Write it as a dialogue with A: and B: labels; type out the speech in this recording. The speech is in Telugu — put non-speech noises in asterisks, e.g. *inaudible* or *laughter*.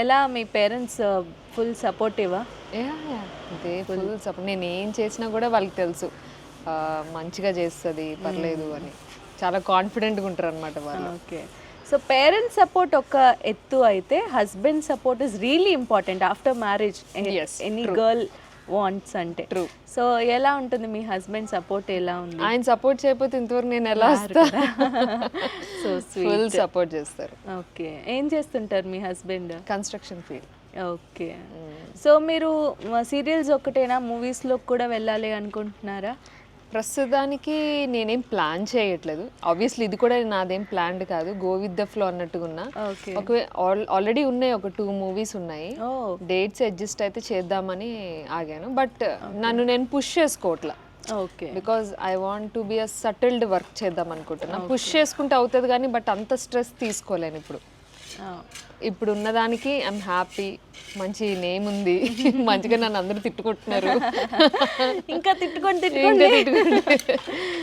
A: ఎలా మీ పేరెంట్స్ ఫుల్ సపోర్టివా.
B: ఇదే ఫుల్ సపోర్ట్ నేను ఏం చేసినా కూడా వాళ్ళకి తెలుసు. మంచిగా చేస్తుంది పర్లేదు అని. చాలా కాన్ఫిడెంట్గా ఉంటారు అనమాట వాళ్ళు.
A: ఓకే సో పేరెంట్స్ సపోర్ట్ ఒక ఎత్తు అయితే husband support is really important after marriage any girl wants అంటే.
B: True.
A: సో ఎలా ఉంటుంది మీ హస్బెండ్ సపోర్ట్ ఎలా ఉంది?
B: ఆయన సపోర్ట్ చేయకపోతే ఇంతవరకు నేను ఎలా వస్తా? *laughs*
A: సో
B: ఫుల్ సపోర్ట్ చేస్తారు.
A: ఓకే. ఏం చేస్తుంటారు మీ husband?
B: Construction field
A: okay. So మీరు సీరియల్స్ ఒక్కటేనా? మూవీస్లో కూడా వెళ్ళాలి అనుకుంటున్నారా?
B: ప్రస్తుతానికి నేనేం ప్లాన్ చేయట్లేదు. ఆబ్వియస్లీ ఇది కూడా నాదేం ప్లాన్డ్ కాదు. గో విత్ ద ఫ్లో అన్నట్టుగా ఉన్నా
A: ఓకే.
B: ఒకవే ఆల్రెడీ ఉన్నాయి ఒక టూ మూవీస్ ఉన్నాయి.
A: ఓ.
B: డేట్స్ అడ్జస్ట్ అయితే చేద్దామని ఆగాను. బట్ నన్ను నేను push చేసుకోవట్లా. Because I want to be a settled work చేద్దాం అనుకుంటున్నా. పుష్ చేసుకుంటే అవుతుంది కానీ బట్ అంత స్ట్రెస్ తీసుకోలేను ఇప్పుడు. ఇప్పుడు ఉన్నదానికి ఐఎమ్ హ్యాపీ మంచి నేమ్ ఉంది. మంచిగా నన్ను అందరూ తిట్టుకుంటున్నారు. *laughs* ఇంకా
A: తిట్టుకోండి
B: తిట్టుకుంటే *laughs*